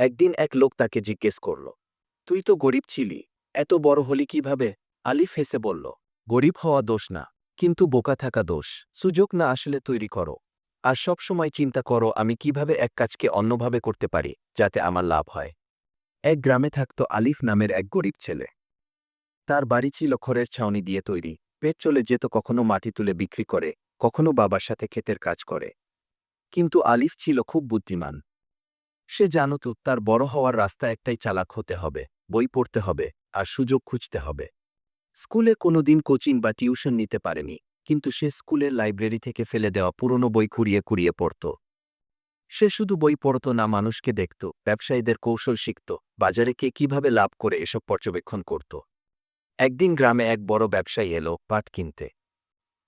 একদিন এক লোক তাকে জিজ্ঞেস করল, তুই তো গরিব ছিলি, এত বড় হলি কীভাবে? আলিফ হেসে বলল, গরিব হওয়া দোষ না, কিন্তু বোকা থাকা দোষ। সুযোগ না আসলে তৈরি করো। আর সব সময় চিন্তা করো আমি কীভাবে এক কাজকে অন্যভাবে করতে পারি, যাতে আমার লাভ হয়। এক গ্রামে থাকত আলিফ নামের এক গরিব ছেলে। তার বাড়ি ছিল খড়ের ছাউনি দিয়ে তৈরি, পেট চলে যেত কখনো মাটি তুলে বিক্রি করে, কখনো বাবার সাথে ক্ষেতের কাজ করে। কিন্তু আলিফ ছিল খুব বুদ্ধিমান। সে জানত তার বড় হওয়ার রাস্তা একটাই চালাক হতে হবে, বই পড়তে হবে, আর সুযোগ খুঁজতে হবে। স্কুলে কোনোদিন কোচিং বা টিউশন নিতে পারেনি, কিন্তু সে স্কুলের লাইব্রেরি থেকে ফেলে দেওয়া পুরনো বই কুড়িয়ে কুড়িয়ে পড়ত। সে শুধু বই পড়ত না, মানুষকে দেখত, ব্যবসায়ীদের কৌশল শিখত, বাজারে কে কীভাবে লাভ করে এসব পর্যবেক্ষণ করত। একদিন গ্রামে এক বড় ব্যবসায়ী এলো পাট কিনতে।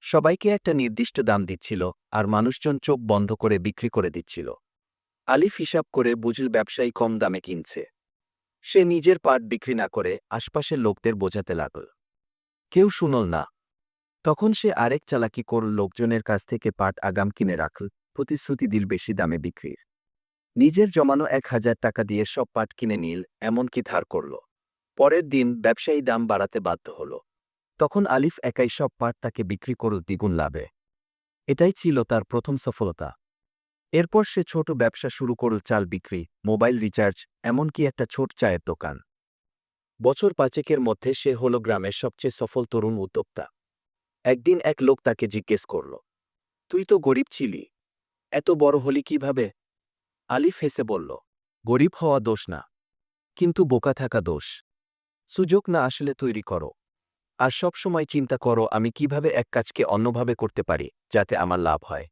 সবাইকে একটা নির্দিষ্ট দাম দিচ্ছিল, আর মানুষজন চোখ বন্ধ করে বিক্রি করে দিচ্ছিল। আলিফ হিসাব করে বুঝল ব্যবসায়ী কম দামে কিনছে। সে নিজের পাট বিক্রি না করে আশপাশের লোকদের বোঝাতে লাগল। কেউ শুনল না। তখন সে আরেক চালাকি করল লোকজনের কাছ থেকে পাট আগাম কিনে রাখল, প্রতিশ্রুতি দিল বেশি দামে বিক্রির। নিজের জমানো এক হাজার টাকা দিয়ে সব পাট কিনে নিল, এমনকি ধার করল। পরের দিন ব্যবসায়ী দাম বাড়াতে বাধ্য হল। তখন আলিফ একাই সব পাট তাকে বিক্রি করল দ্বিগুণ লাভে। এটাই ছিল তার প্রথম সফলতা। এরপর সে ছোট ব্যবসা শুরু করল চাল বিক্রি, মোবাইল রিচার্জ, এমনকি একটা ছোট চায়ের দোকান। বছর পাঁচেকের মধ্যে সে হল গ্রামের সবচেয়ে সফল তরুণ উদ্যোক্তা। একদিন এক লোক তাকে জিজ্ঞেস করল, তুই তো গরিব ছিলি, এত বড় হলি কীভাবে? আলিফ হেসে বলল, গরিব হওয়া দোষ না, কিন্তু বোকা থাকা দোষ। সুযোগ না আসলে তৈরি করো। আর সবসময় চিন্তা করো আমি কীভাবে এক কাজকে অন্যভাবে করতে পারি, যাতে আমার লাভ হয়।